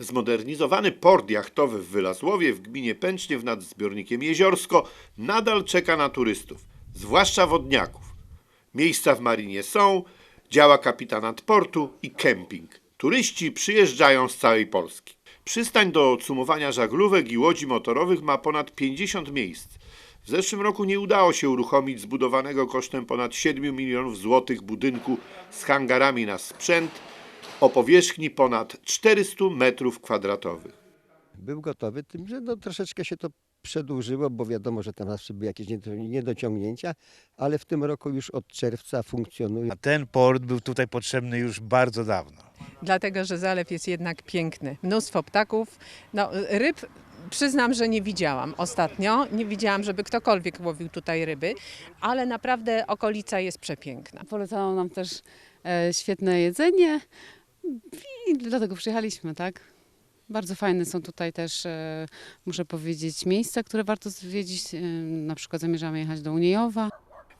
Zmodernizowany port jachtowy w Wylazłowie w gminie Pęczniew nad zbiornikiem Jeziorsko nadal czeka na turystów, zwłaszcza wodniaków. Miejsca w marinie są, działa kapitanat portu i kemping. Turyści przyjeżdżają z całej Polski. Przystań do odsumowania żaglówek i łodzi motorowych ma ponad 50 miejsc. W zeszłym roku nie udało się uruchomić zbudowanego kosztem ponad 7 milionów złotych budynku z hangarami na sprzęt o powierzchni ponad 400 metrów kwadratowych. był gotowy, tym, że no, troszeczkę się to przedłużyło, bo wiadomo, że tam zawsze były jakieś niedo- niedociągnięcia, ale w tym roku już od czerwca funkcjonuje. A ten port był tutaj potrzebny już bardzo dawno. dlatego że zalew jest jednak piękny. Mnóstwo ptaków. No, ryb przyznam, że nie widziałam ostatnio. Nie widziałam, żeby ktokolwiek łowił tutaj ryby, ale naprawdę okolica jest przepiękna. Polecają nam też e, świetne jedzenie i dlatego przyjechaliśmy, tak? Bardzo fajne są tutaj też, e, muszę powiedzieć, miejsca, które warto zwiedzić. E, na przykład zamierzamy jechać do Uniejowa.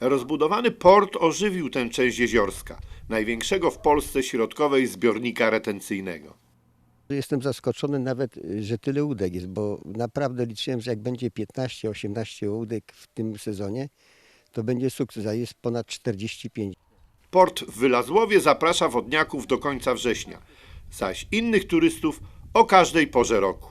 Rozbudowany port ożywił tę część jeziorska, największego w Polsce środkowej zbiornika retencyjnego. Jestem zaskoczony nawet, y, że tyle łódek jest, bo naprawdę liczyłem, że jak będzie 15-18 łódek w tym sezonie, to będzie sukces, a jest ponad 45. Port w Wylazłowie zaprasza wodniaków do końca września, zaś innych turystów o każdej porze roku.